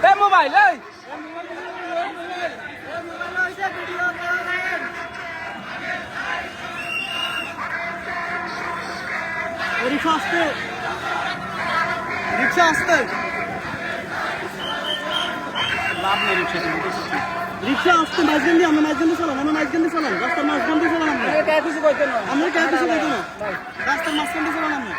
এ mobile এই। রিক্সা আসতে রিক্সা আসতে লাভ নেই রিক্সা রিক্সা আসতে মাঝখান দিয়ে আমরা মাঝখান দিয়ে চালান আমরা মাঝখান দিয়ে চালান রাস্তার মাঝখান দিয়ে কে কিছু কইতে না। আমরা কে কিছু কইতে না। রাস্তার মাঝখান দিয়ে চালান আমরা।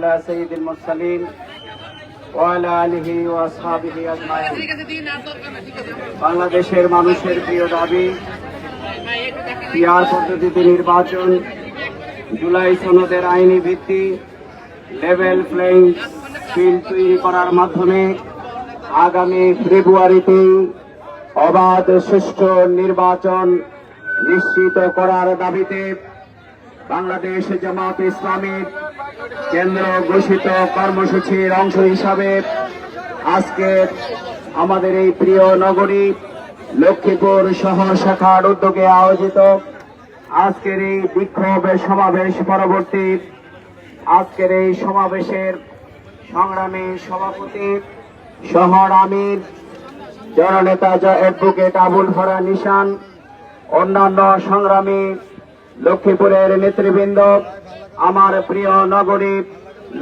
على سيد المرسلين وعلى آله وأصحابه أجمعين বাংলাদেশের মানুষের প্রিয় দাবি পিয়ার পদ্ধতিতে নির্বাচন জুলাই সনদের আইনি ভিত্তি লেভেল প্লেইং ফিল্ড তৈরি করার মাধ্যমে আগামী ফেব্রুয়ারিতে অবাধ সুষ্ঠু নির্বাচন নিশ্চিত করার দাবিতে বাংলাদেশ জামাত ইসলামীর কেন্দ্র ঘোষিত কর্মসূচির অংশ হিসাবে আজকে আমাদের এই প্রিয় নগরী লক্ষ্মীপুর শহর শাখার উদ্যোগে আয়োজিত আজকের এই বিক্ষোভ সমাবেশ পরবর্তী আজকের এই সমাবেশের সংগ্রামী সভাপতি শহর আমির, জননেতা অ্যাডভোকেট আবুল ফরা নিশান, অন্যান্য সংগ্রামী লক্ষ্মীপুরের নেতৃবৃন্দ, আমার প্রিয় নগরী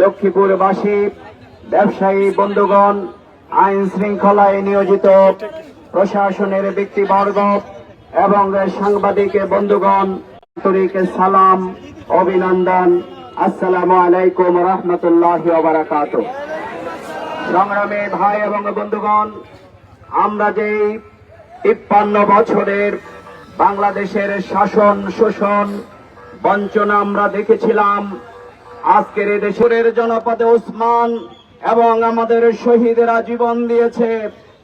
লক্ষ্মীপুরবাসী, ব্যবসায়ী বন্ধুগণ, আইন শৃঙ্খলায় নিয়োজিত প্রশাসনের ব্যক্তিবর্গ এবং সাংবাদিক বন্ধুগণ, আন্তরিক সালাম, অভিনন্দন, আসসালামু আলাইকুম রহমতুল্লাহ বারাকাত সংগ্রামী ভাই এবং বন্ধুগণ, আমরা যেই তিপ্পান্ন বছরের বাংলাদেশের শাসন, শোষণ, বঞ্চনা আমরা দেখেছিলাম। আজকের দেশের জনপদে ওসমান এবং আমাদের শহীদেরা জীবন দিয়েছে,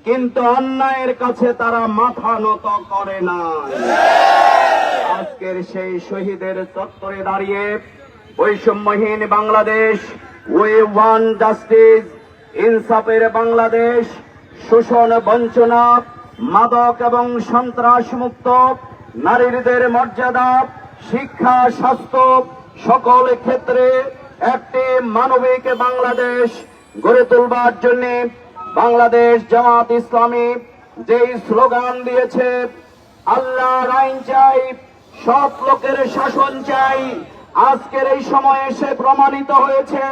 কিন্তু অন্যায়ের কাছে তারা মাথা নত করে না আজকের সেই শহীদের চত্বরে দাঁড়িয়ে বৈষম্যহীন বাংলাদেশ ওয়ে ওয়ান জাস্টিস, ইনসাফের বাংলাদেশ, শোষণ, বঞ্চনা মাদক এবং সন্ত্রাস মুক্ত নারীদের মর্যাদা, শিক্ষা, স্বাস্থ্য সকল ক্ষেত্রে একটি মানবিক বাংলাদেশ গড়ে তুলবার জন্য বাংলাদেশ জামাত ইসলামী যেই স্লোগান দিয়েছে আল্লাহ আইন চাই সব লোকের শাসন চাই। আজকের এই সময়ে এসে প্রমাণিত হয়েছে,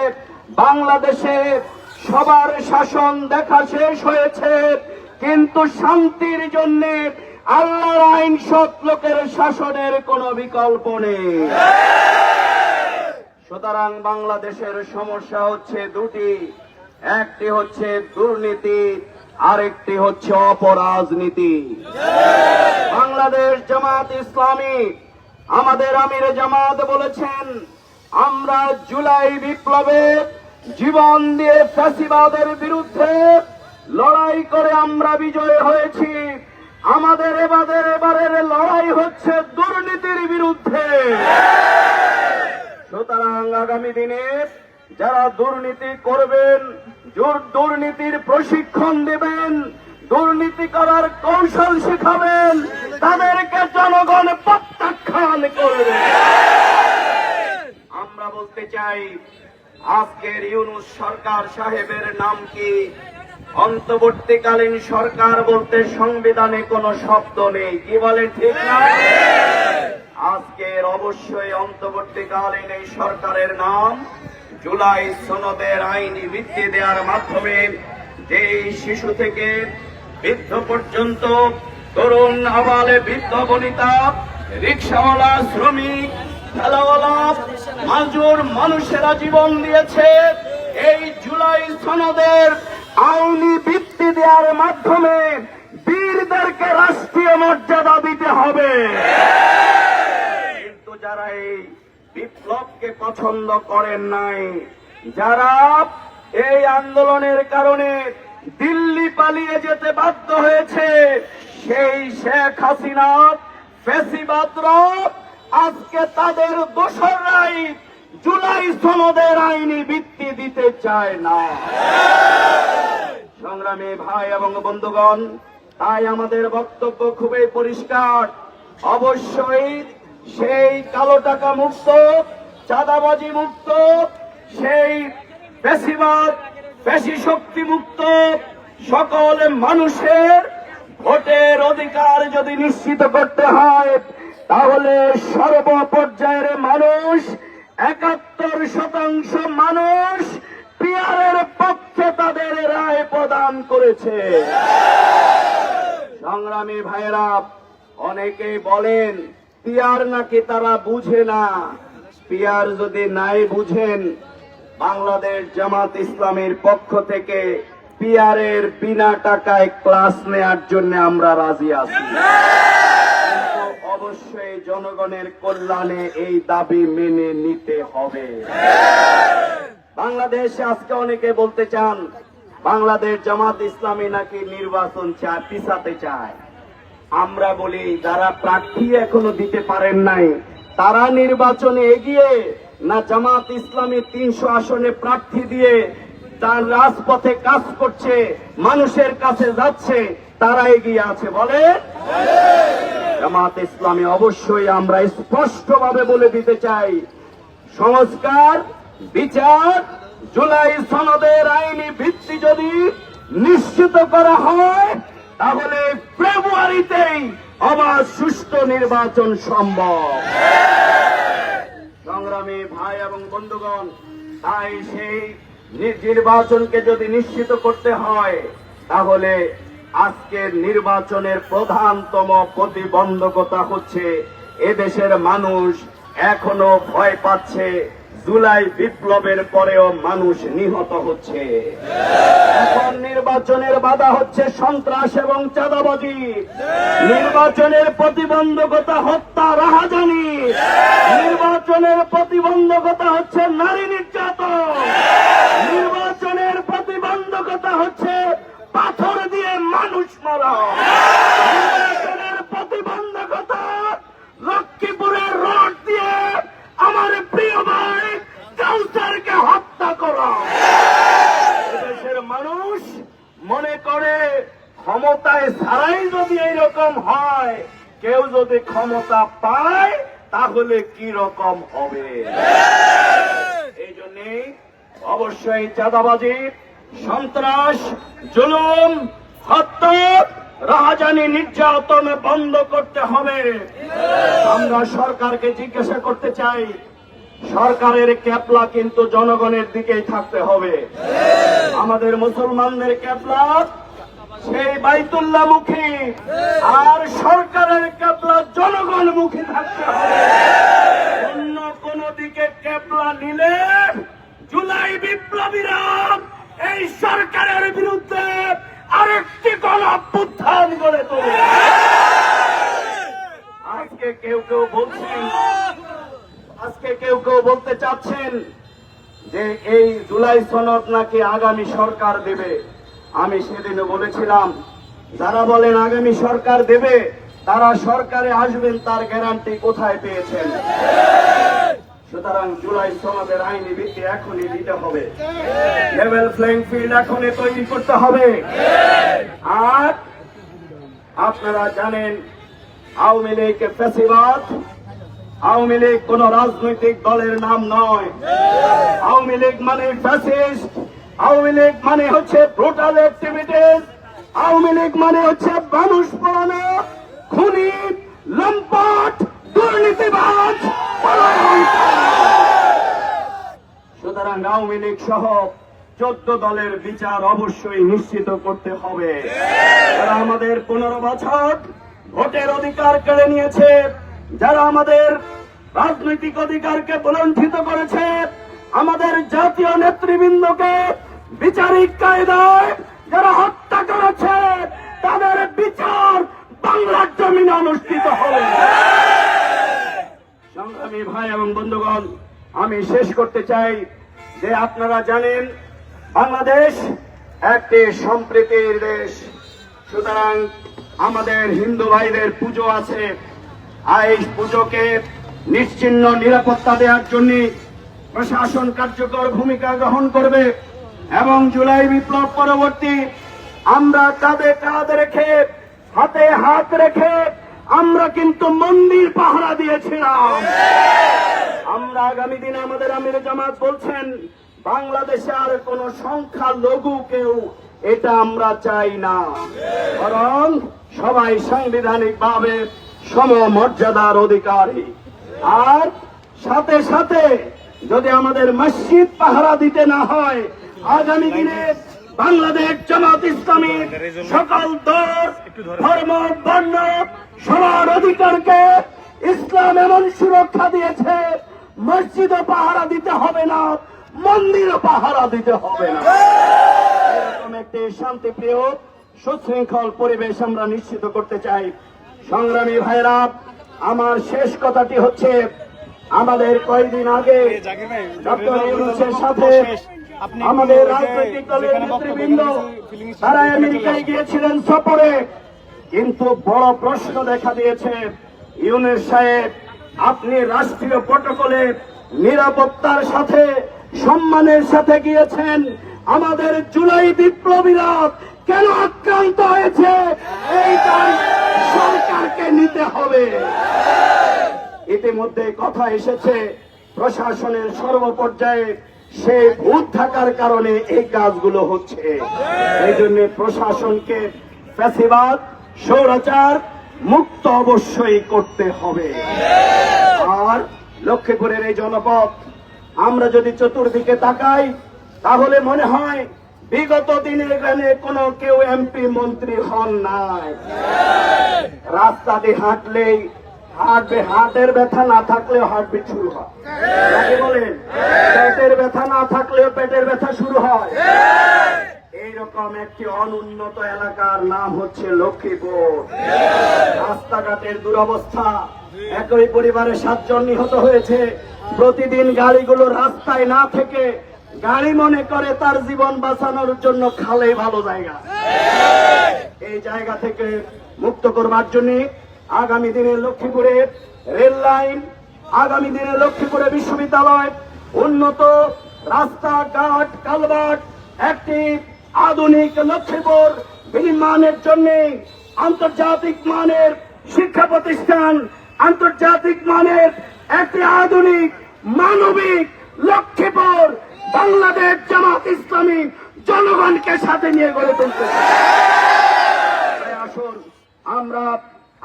বাংলাদেশে সবার শাসন দেখা শেষ হয়েছে। কিন্তু শান্তির জন্য আল্লাহর আইন সব লোকের শাসনের কোনো বিকল্প নেই। সুতরাং বাংলাদেশের সমস্যা হচ্ছে দুটি। একটি হচ্ছে দুর্নীতি, আরেকটি হচ্ছে অপরাজনীতি। বাংলাদেশ জামাত ইসলামী আমাদের আমির জামাত বলেছেন, আমরা জুলাই বিপ্লবে জীবন দিয়ে ফ্যাসিবাদের বিরুদ্ধে লড়াই করে আমরা বিজয় হয়েছি। আমাদের এবারের এবারের লড়াই হচ্ছে দুর্নীতির বিরুদ্ধে। সুতরাং আগামী দিনে যারা দুর্নীতি করবেন দুর্নীতির প্রশিক্ষণ দেবেন, দুর্নীতি করার কৌশল শেখাবেন, তাদেরকে জনগণ প্রত্যাখ্যান করবে। আমরা বলতে চাই, আজকের ইউনুস সরকার সাহেবের নাম কি? অন্তর্বর্তীকালীন সরকার বলতে সংবিধানে কোনো শব্দ নেই। কি বলেন ঠিক না? আজকের অবশ্যই অন্তর্বর্তীকালীন এই সরকারের নাম, জুলাই সনদের আইনি ভিত্তি দেওয়ার মাধ্যমে যে শিশু থেকে বৃদ্ধ পর্যন্ত তরুণ, আবালে বৃদ্ধ, বনিতা, রিক্সাওয়ালা, শ্রমিক খেলাওয়ালা মাজুর মানুষেরা জীবন দিয়েছে। এই জুলাই সনদের আইনি দেওয়ার মাধ্যমে বীরদেরকে রাষ্ট্রীয় মর্যাদা দিতে হবে। কিন্তু যারা এই বিপ্লবকে পছন্দ করেন নাই, যারা এই আন্দোলনের কারণে দিল্লি পালিয়ে যেতে বাধ্য হয়েছে, সেই শেখ হাসিনা ফেসিবাদরা আজকে তাদের দোসররাই জুলাই সনদের আইনি ভিত্তি দিতে চায় না। সংগ্রামী ভাই এবং বন্ধুগণ, তাই আমাদের বক্তব্য খুবই পরিষ্কার। অবশ্যই সেই কালো টাকা মুক্ত, চাঁদাবাজি মুক্ত, সেই বেশিবাদ, বেশি শক্তি মুক্ত সকল মানুষের ভোটের অধিকার যদি নিশ্চিত করতে হয়, তাহলে সর্বপর্যায়ের মানুষ, একাত্তর শতাংশ মানুষ পিয়ারের পক্ষে তাদের রায় প্রদান করেছে। সংগ্রামী ভাইরা অনেকেই বলেন, পিয়ার নাকি তারা বুঝে না। পিয়ার যদি নাই বুঝেন, বাংলাদেশ জামাত ইসলামের পক্ষ থেকে পিয়ারের বিনা টাকায় ক্লাস নেয়ার জন্য আমরা রাজি আছি। অবশ্যই জনগণের কল্যাণে এই দাবি মেনে নিতে হবে। বাংলাদেশে আজকে অনেকে বলতে চান, বাংলাদেশ জামাত ইসলামী নাকি নির্বাচন চায়, পিছাতে চায়। আমরা বলি, যারা প্রার্থী এখনও দিতে পারেন নাই, তারা নির্বাচনে এগিয়ে না জামাত ইসলামী তিনশো আসনে প্রার্থী দিয়ে তার রাজপথে কাজ করছে, মানুষের কাছে যাচ্ছে, তারা এগিয়ে আছে বলে? জামাত ইসলামী অবশ্যই আমরা স্পষ্টভাবে বলে দিতে চাই, সংস্কার বিচার জুলাই সনদের আইনি ভিত্তি যদি নিশ্চিত করা হয়, তাহলে ফেব্রুয়ারিতেই আবার সুষ্ঠু নির্বাচন সম্ভব। সংগ্রামী ভাই এবং বন্ধুগণ, তাই সেই নির্বাচনকে যদি নিশ্চিত করতে হয়, তাহলে আজকের নির্বাচনের প্রধানতম প্রতিবন্ধকতা হচ্ছে, এদেশের মানুষ এখনও ভয় পাচ্ছে জুলাই বিপ্লবের পরেও মানুষ নিহত হচ্ছে। এখন নির্বাচনের বাধা হচ্ছে সন্ত্রাস এবং চাঁদাবাজি। নির্বাচনের প্রতিবন্ধকতা, হত্যা, রাহাজানি। নির্বাচনের প্রতিবন্ধকতা হচ্ছে নারী নির্যাতন। নির্বাচনের প্রতিবন্ধকতা হচ্ছে পাথর দিয়ে মানুষ মারা। করা। মানুষ মনে করে, ক্ষমতায় ছাড়াই যদি এইরকম হয়, কেউ যদি ক্ষমতা পায়, তাহলে কি রকম হবে? এই জন্যে অবশ্যই চাঁদাবাজি, সন্ত্রাস, জুলুম, হত্যা, রাহাজানি, নির্যাতন বন্ধ করতে হবে। আমরা সরকারকে জিজ্ঞাসা করতে চাই সরকারের ক্যাপলা কিন্তু জনগণের দিকেই থাকতে হবে। আমাদের মুসলমানদের ক্যাপলা সেই বাইতুল্লাহ মুখী। আর সরকারের ক্যাপলা জনগণ মুখী থাকতে হবে। অন্য কোন দিকে ক্যাপলা নিলে জুলাই বিপ্লবীরা এই সরকারের বিরুদ্ধে আরেকটি গণ অভ্যুত্থান গড়ে তোলে। আজকে কেউ কেউ বলছেন আজকে কেউ কেউ বলতে চাচ্ছেন যে এই জুলাই সনদ নাকি আগামী সরকার দেবে। আমি সেদিনও বলেছিলাম, যারা বলেন আগামী সরকার দেবে, তারা সরকারে আসবেন, তার গ্যারান্টি কোথায় পেয়েছেন? সুতরাং জুলাই সনদের আইনি ভিত্তি এখনই দিতে হবে। লেভেল প্লেইং ফিল্ড এখনই তৈরি করতে হবে। আর আপনারা জানেন, আওয়ামী লীগ ফেসিবাদ আওয়ামী লীগ কোন রাজনৈতিক দলের নাম নয়। আওয়ামী লীগ মানে ফ্যাসিস্ট আওয়ামী লীগ মানে হচ্ছে ব্রুটাল অ্যাক্টিভিটিস আওয়ামী লীগ মানে হচ্ছে মানুষ পড়ানো, খুনি, লম্পট, দুর্নীতিবাজ সুতরাং আওয়ামী লীগ সহ চোদ্দ দলের বিচার অবশ্যই নিশ্চিত করতে হবে। যারা আমাদের পনেরো বছর ভোটের অধিকার কেড়ে নিয়েছে। যারা আমাদের রাজনৈতিক অধিকারকে বলঞ্চিত করেছে, আমাদের জাতীয় নেতৃবৃন্দকে বিচারিক কায়দায় যারা হত্যা করেছে, তাদের বিচার বাংলার জমিনে অনুষ্ঠিত হবে। সংগ্রামী ভাই এবং বন্ধুগণ, আমি শেষ করতে চাই যে আপনারা জানেন, বাংলাদেশ একটি সম্প্রীতির দেশ। সুতরাং আমাদের হিন্দু ভাইদের পুজো আছে। এই পুজোকে নিশ্চিন্ন নিরাপত্তা দেওয়ার জন্য প্রশাসন কার্যকর ভূমিকা গ্রহণ করবে এবং জুলাই বিপ্লব পরবর্তী আমরা কাঁধে কাঁধ রেখে, হাতে হাত রেখে আমরা কিন্তু মন্দির পাহারা দিয়েছিলাম। আমরা আগামী দিনে আমাদের আমির জামাত বলছেন, বাংলাদেশে আর কোন সংখ্যা লঘু কেউ এটা আমরা চাই না। বরং সবাই সাংবিধানিক ভাবে সমমর্যাদার অধিকারী। আর সাথে সাথে যদি আমাদের মসজিদ পাহারা দিতে না হয়, আগামী দিনে বাংলাদেশ জামাত ইসলামী সকল দল, ধর্ম, বর্ণ সবার অধিকারকে ইসলাম এমন সুরক্ষা দিয়েছে, মসজিদও পাহারা দিতে হবে না, মন্দিরও পাহারা দিতে হবে না। এরকম একটি শান্তিপ্রিয় সুশৃঙ্খল পরিবেশ আমরা নিশ্চিত করতে চাই। সংগ্রামী ভাইরা আমার শেষ কথাটি হচ্ছে আমাদের কয়েকদিন আগে ডক্টর ইউনুসের সাথে আমাদের রাজনৈতিক দলের নেতৃবৃন্দ তারা আমেরিকায় গিয়েছিলেন সফরে। কিন্তু বড় প্রশ্ন দেখা দিয়েছে ইউনুস সাহেব আপনি রাষ্ট্রীয় প্রটোকলে নিরাপত্তার সাথে সম্মানের সাথে গিয়েছেন। আমাদের জুলাই বিপ্লবীরা কেন আক্রান্ত হয়েছে? এইটাই সরকারকে নিতে হবে। ইতিমধ্যে কথা এসেছে, প্রশাসনের সর্বপর্যায়ে সে ভূত থাকার কারণে এই কাজগুলো হচ্ছে। এই জন্য প্রশাসনকে ফ্যাসিবাদ সৌরাচার মুক্ত অবশ্যই করতে হবে। আর লক্ষ্মীপুরের এই জনপদ, আমরা যদি চতুর্দিকে তাকাই, তাহলে মনে হয় বিগত দিনে এখানে কোনো কেউ এমপি মন্ত্রী হন নাই। রাস্তা দিয়ে হাঁটলেই হাঁটবে হাটের ব্যথা না থাকলে হার্টবিট শুরু হয়। বলেন? পেটের ব্যথা না থাকলেও পেটের ব্যথা শুরু হয়। এইরকম একটি অনুন্নত এলাকার নাম হচ্ছে লক্ষ্মীপুর। রাস্তাঘাটের দুরবস্থা, একই পরিবারে সাতজন নিহত হয়েছে। প্রতিদিন গাড়িগুলো রাস্তায় না থেকে গাড়ি মনে করে তার জীবন বাঁচানোর জন্য খালে ভালো জায়গা। এই জায়গা থেকে মুক্ত করবার জন্য আগামী দিনে লক্ষ্মীপুরে রেল লাইন আগামী দিনে লক্ষ্মীপুরে বিশ্ববিদ্যালয় উন্নত রাস্তাঘাট কালভার্ট একটি আধুনিক লক্ষ্মীপুর বিনির্মাণের জন্য আন্তর্জাতিক মানের শিক্ষা প্রতিষ্ঠান আন্তর্জাতিক মানের একটি আধুনিক মানবিক লক্ষ্মীপুর বাংলাদেশ জামাত ইসলামী জনগণকে সাথে নিয়ে গড়ে তুলতে। আসুন আমরা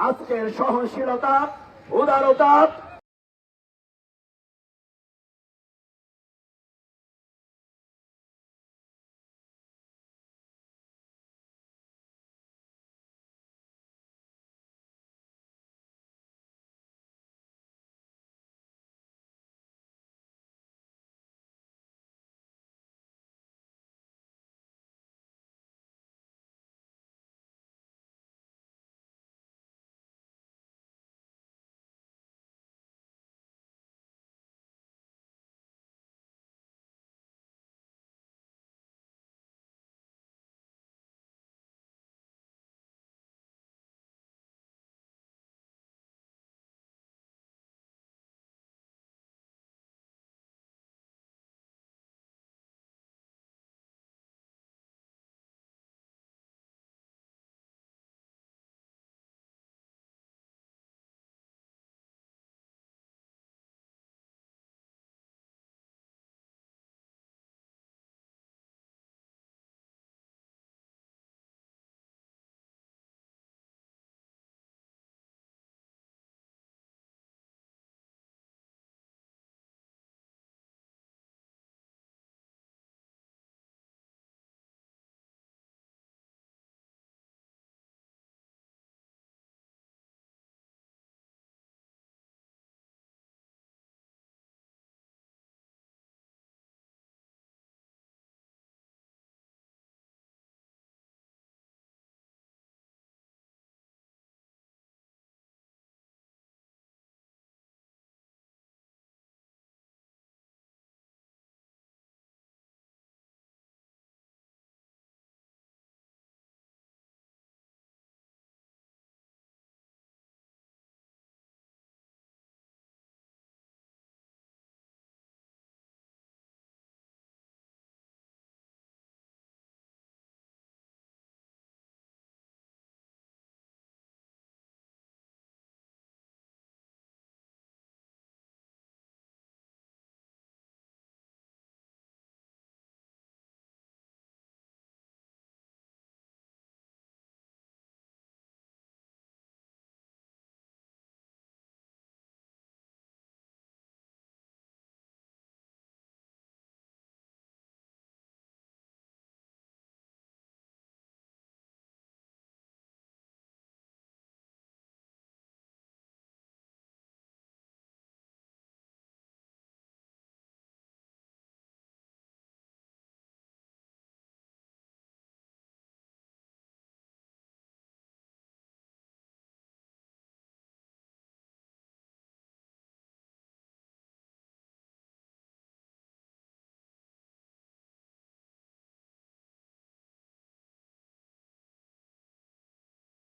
আজকের সহনশীলতা উদারতা